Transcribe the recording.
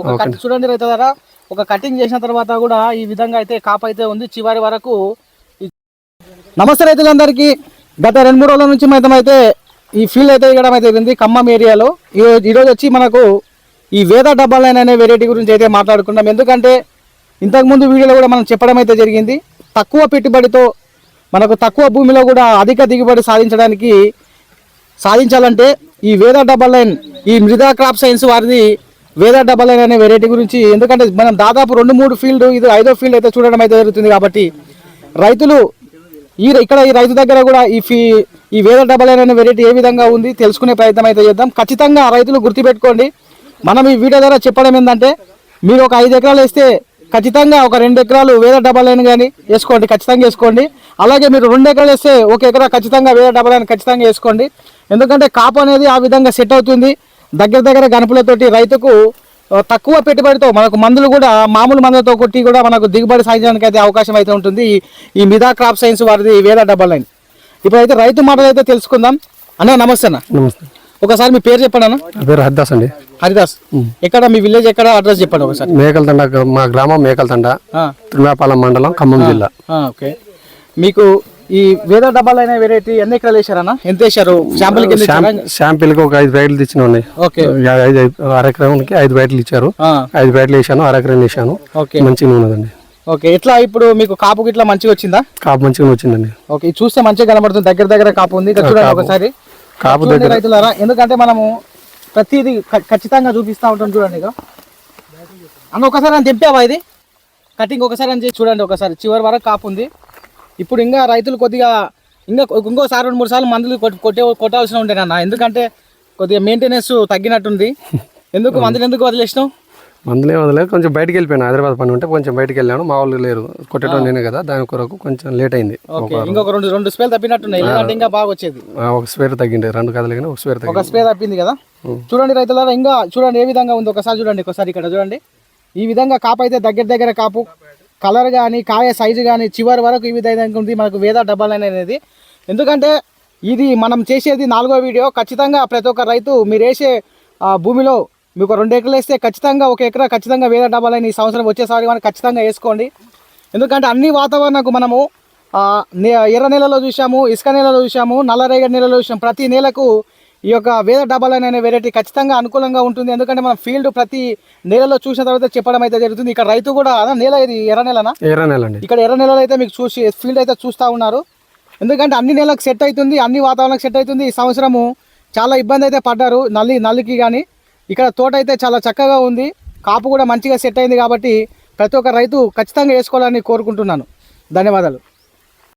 ఒక కట్ చూడండి రైతు ద్వారా ఒక కటింగ్ చేసిన తర్వాత కూడా ఈ విధంగా అయితే కాపు అయితే ఉంది. చివరి వరకు నమస్తే రైతులందరికీ. గత రెండు మూడు రోజుల నుంచి మనం అయితే ఈ ఫీల్డ్ అయితే ఇవ్వడం అయితే జరిగింది. ఖమ్మం ఏరియాలో. ఈ రోజు ఈరోజు వచ్చి మనకు ఈ వేద డబ్బా లైన్ అనే వెరైటీ గురించి అయితే మాట్లాడుకున్నాం ఎందుకంటే ఇంతకుముందు వీడియోలో కూడా మనం చెప్పడం అయితే జరిగింది. తక్కువ పెట్టుబడితో మనకు తక్కువ భూమిలో కూడా అధిక దిగుబడి సాధించడానికి సాధించాలంటే ఈ వేద డబల్ లైన్ ఈ మృదా క్రాప్ సైన్స్ వారిది వేద డబల్ లైన్ అనే వెరైటీ గురించి ఎందుకంటే మనం దాదాపు రెండు మూడు ఫీల్డ్ ఇది ఐదో ఫీల్డ్ అయితే చూడడం అయితే జరుగుతుంది కాబట్టి రైతులు ఈ ఇక్కడ ఈ రైతు దగ్గర కూడా ఈ ఫీ ఈ వేద డబల్ లైన్ అనే వెరైటీ ఏ విధంగా ఉంది తెలుసుకునే ప్రయత్నం అయితే చేద్దాం. ఖచ్చితంగా రైతులు గుర్తుపెట్టుకోండి మనం ఈ వీడియో ద్వారా చెప్పడం ఏంటంటే మీరు ఒక ఐదు ఎకరాలు వేస్తే ఖచ్చితంగా ఒక రెండు ఎకరాలు వేద డబల్ లైన్ కానీ వేసుకోండి ఖచ్చితంగా వేసుకోండి. అలాగే మీరు రెండు ఎకరాలు వేస్తే ఒక ఎకరా ఖచ్చితంగా వేద డబల్ లైన్ ఖచ్చితంగా వేసుకోండి. ఎందుకంటే కాపు అనేది ఆ విధంగా సెట్ అవుతుంది. దగ్గర దగ్గర గణపులతోటి రైతుకు తక్కువ పెట్టుబడితో మనకు మందులు కూడా మామూలు మందులతో కొట్టి కూడా మనకు దిగుబడి సాధించడానికి అయితే అవకాశం అయితే ఉంటుంది. ఈ- మిదా క్రాప్ సైన్స్ వారిది వేద డబల్ లైన్ ఇప్పుడైతే రైతు మాటలు అయితే తెలుసుకుందాం. అన్న నమస్తే అన్న. నమస్తే. ఒకసారి మీ పేరు చెప్పండి అన్న. పేరు హరిదాస్ అండి. హరిదాస్. ఎక్కడ మీ విలేజ్ ఎక్కడ? అడ్రస్ చెప్పండి ఒకసారి. మేకలతండ మా గ్రామం మేకలతండ తిరుమలపాలెం మండలం ఖమ్మం జిల్లా. ఓకే. మీకు ఈ వేద డబ్బాలు అయిన వెరైటీ ఎన్ని ఎకరాలు వేసారన్న ఎంత వేసారు శాంపుల్ ఇచ్చారా? శాంపిల్కి ఒక ఐదు బ్యాట్లు తెచ్చిన ఉన్నాయి. అరెకరానికి ఐదు బ్యాట్లు ఇచ్చారు. ఐదు బ్యాట్లు వేసాను అరెకరం వేసాను ఓకే. మంచిగా ఉన్నదండి ఓకే. ఎట్లా ఇప్పుడు మీకు కాపు ఇట్లా మంచిగా వచ్చిందా? కాపు మంచిగా వచ్చిందండి. ఓకే. చూస్తే మంచిగా కనబడుతుంది. దగ్గర దగ్గర కాపు ఉంది. చూడండి ఒకసారి. కాపు చూడండి రైతులారా ఎందుకంటే మనము ప్రతిదీ ఖచ్చితంగా చూపిస్తా ఉంటాం చూడండి ఇక. అన్న ఒకసారి అని తెంపావా ఇది? కటింగ్ ఒకసారి అని చూడండి ఒకసారి. చివరి వరకు కాపు ఉంది. ఇప్పుడు ఇంకా రైతులు కొద్దిగా ఇంకా ఇంకోసారి రెండు మూడు సార్లు మందులు కొట్- కొట్టే కొట్టాల్సిన ఉండేనన్న ఎందుకంటే కొద్దిగా మెయింటెనెన్స్ తగ్గినట్టుంది. ఎందుకు మందులు ఎందుకు వదిలేసినావు? మందులే వదలేదు. కొంచెం బయటికి వెళ్ళిపోయాను. హైదరాబాద్ పని ఉంటే కొంచెం బయటికి వెళ్ళాను. మా వాళ్ళు లేరు. కొట్టడం నేనే కదా. దాని కొరకు కొంచెం లేట్ అయింది. ఓకే. ఇంకొక రెండు రెండు స్పేలు తప్పినట్టున్నాయి. ఇంకా బాగా వచ్చేది. ఒక స్పేర్ తగ్గింది రెండు కథలు కానీ ఒక స్పేర్ ఒక స్ప్రే తప్పింది కదా. చూడండి రైతులారా ఇంకా చూడండి ఏ విధంగా ఉంది. ఒకసారి చూడండి ఒకసారి ఇక్కడ చూడండి. ఈ విధంగా కాపు అయితే దగ్గర దగ్గర కాపు. కలర్ కానీ కాయ సైజు కానీ చివరి వరకు ఈ విధంగా ఉంది మనకు వేద డబ్బాలు అనేది. ఎందుకంటే ఇది మనం చేసేది నాలుగో వీడియో ఖచ్చితంగా ప్రతి ఒక్క రైతు మీరు వేసే భూమిలో మీకు రెండు ఎకరాలు వేస్తే ఖచ్చితంగా ఒక ఎకరా ఖచ్చితంగా వేద డబ్బాలని ఈ సంవత్సరం వచ్చేసారి మనం ఖచ్చితంగా వేసుకోండి. ఎందుకంటే అన్ని వాతావరణకు మనము నే- ఎర్ర నెలలో చూసాము ఇసుక నెలలో చూసాము నల్లరేగడి నెలలో చూసాము. ప్రతి నెలకు ఈ యొక్క వేద డబల్ అనే వెరైటీ ఖచ్చితంగా అనుకూలంగా ఉంటుంది. ఎందుకంటే మనం ఫీల్డ్ ప్రతి నెలలో చూసిన తర్వాత చెప్పడం అయితే జరుగుతుంది. ఇక్కడ రైతు కూడా అదా నేల ఇది ఎర్ర నెలనా? ఏరా నెల అండి. ఇక్కడ ఎర్ర నెలలో అయితే మీకు చూసి ఫీల్డ్ అయితే చూస్తూ ఉన్నారు. ఎందుకంటే అన్ని నెలలకు సెట్ అవుతుంది అన్ని వాతావరణాలకు సెట్ అవుతుంది. ఈ సంవత్సరము చాలా ఇబ్బంది అయితే పడ్డారు నల్లి నల్లికి కానీ ఇక్కడ తోట అయితే చాలా చక్కగా ఉంది. కాపు కూడా మంచిగా సెట్ అయింది కాబట్టి ప్రతి ఒక్క రైతు ఖచ్చితంగా వేసుకోవాలని కోరుకుంటున్నాను. ధన్యవాదాలు.